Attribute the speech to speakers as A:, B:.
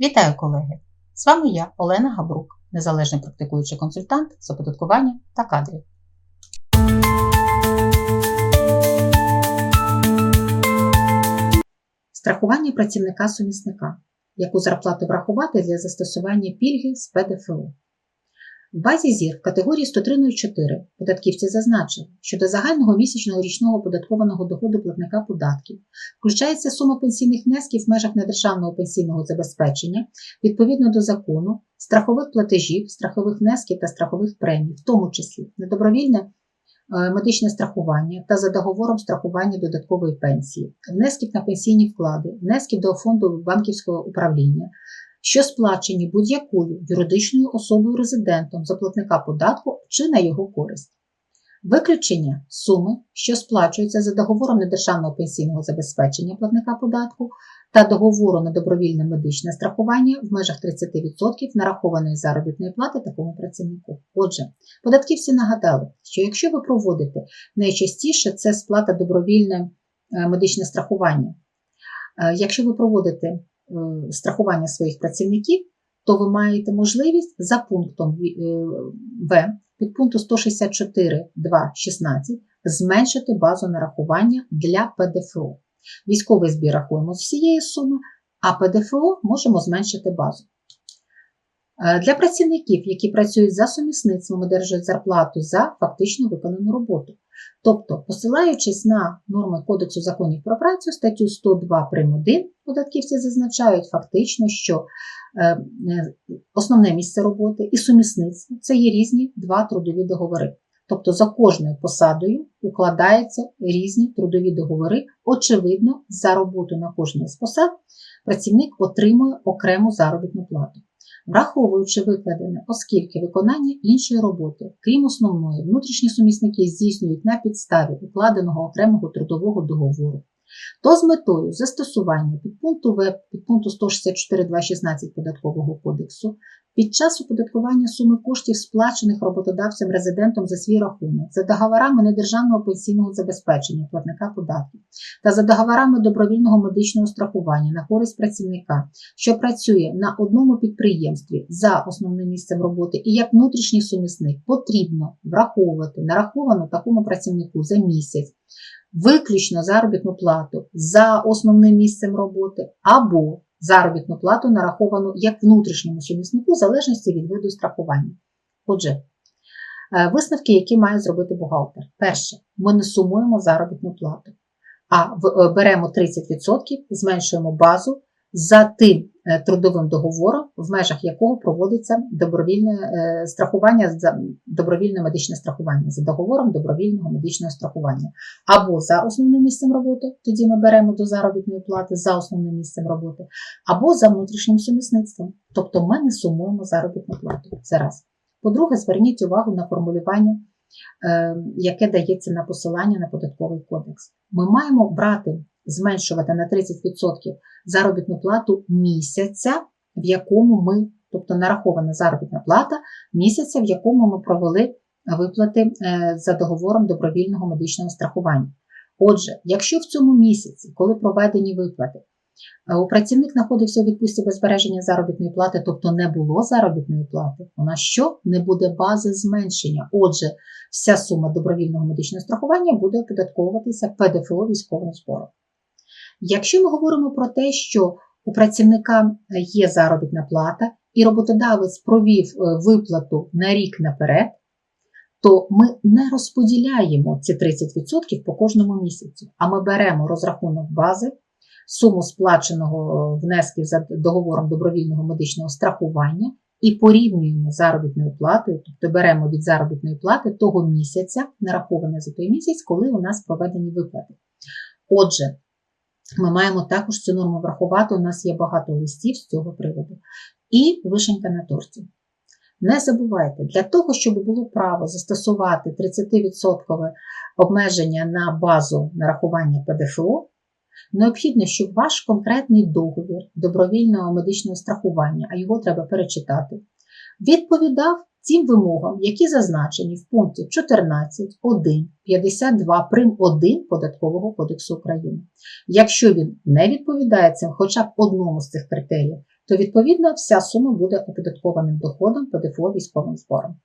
A: Вітаю, колеги! З вами я, Олена Габрук, незалежний практикуючий консультант з оподаткування та кадрів. Страхування працівника-сумісника. Яку зарплату врахувати для застосування пільги з ПДФО. В базі ЗІР в категорії 10304 податківці зазначили, що до загального місячного річного оподаткованого доходу платника податків включається сума пенсійних внесків в межах недержавного пенсійного забезпечення відповідно до закону, страхових платежів, страхових внесків та страхових премій, в тому числі на добровільне е, медичне страхування та за договором страхування додаткової пенсії, внесків на пенсійні вклади, внесків до фонду банківського управління, що сплачені будь-якою юридичною особою резидентом за платника податку чи на його користь. Виключення суми, що сплачуються за договором недержавного пенсійного забезпечення платника податку та договору на добровільне медичне страхування в межах 30% нарахованої заробітної плати такому працівнику. Отже, податківці нагадали, що якщо ви проводите найчастіше це сплата добровільне е, медичне страхування. Е, Якщо ви проводите страхування своїх працівників, то ви маєте можливість за пунктом е, В від пункту 164.2.16 зменшити базу нарахування для ПДФО. Військовий збір рахуємо з всієї суми, а ПДФО можемо зменшити базу. Е, Для працівників, які працюють за сумісництвом, одержують зарплату за фактично виконану роботу. Тобто, посилаючись на норми Кодексу законів про працю, статтю 102 прим. 1, податківці зазначають фактично, що е, е, основне місце роботи і сумісництво це є різні два трудові договори. Тобто за кожною посадою укладаються різні трудові договори. Очевидно, за роботу на кожній з посад працівник отримує окрему заробітну плату. Враховуючи викладене, оскільки виконання іншої роботи, крім основної, внутрішні сумісники здійснюють на підставі укладеного окремого трудового договору, то з метою застосування підпункту В підпункту 164.2.16 Податкового кодексу під час оподаткування суми коштів, сплачених роботодавцем резидентом за свій рахунок, за договорами недержавного пенсійного забезпечення платника податків та за договорами добровільного медичного страхування на користь працівника, що працює на одному підприємстві за основним місцем роботи і як внутрішній сумісник, потрібно враховувати нараховану такому працівнику за місяць виключно заробітну плату за основним місцем роботи або заробітну плату нараховану як внутрішньому суміснику, в залежності від виду страхування. Отже, е, висновки, які має зробити бухгалтер. Перше, ми не сумуємо заробітну плату, а е, беремо 30%, зменшуємо базу за тим е, трудовим договором, в межах якого проводиться добровільне е, страхування за добровільне медичне страхування за договором добровільного медичного страхування або за основним місцем роботи, тоді ми беремо до заробітної плати за основним місцем роботи, або за внутрішнім сумісництвом. Тобто ми не сумуємо заробітну плату. Це раз. По-друге, зверніть увагу на формулювання, е, яке дається на посилання на податковий кодекс. Ми маємо брати, зменшувати на 30% заробітну плату місяця, в якому ми, тобто нарахована заробітна плата місяця, в якому ми провели виплати е, за договором добровільного медичного страхування. Отже, якщо в цьому місяці, коли проведені виплати, е, працівник знаходився у відпустці без збереження заробітної плати, тобто не було заробітної плати, у нас що? Не буде бази зменшення. Отже, вся сума добровільного медичного страхування буде оподатковуватися ПДФО військовим збором. Якщо ми говоримо про те, що у працівника є заробітна плата і роботодавець провів е, виплату на рік наперед, то ми не розподіляємо ці 30% по кожному місяцю, а ми беремо розрахунок бази, суму сплаченого е, внесків за договором добровільного медичного страхування і порівнюємо заробітною платою, тобто беремо від заробітної плати того місяця, нараховане за той місяць, коли у нас проведені виплати. Отже, ми маємо також цю норму врахувати. У нас є багато листів з цього приводу. І вишенька на торті. Не забувайте, для того, щоб було право застосувати 30% обмеження на базу нарахування ПДФО, необхідно, щоб ваш конкретний договір добровільного медичного страхування, а його треба перечитати, відповідав тим вимогам, які зазначені в пункті 14.1.52 прим. 1 Податкового кодексу України. Якщо він не відповідає цим хоча б одному з цих критеріїв, то відповідно вся сума буде оподаткованим доходом ПДФО військовим збором.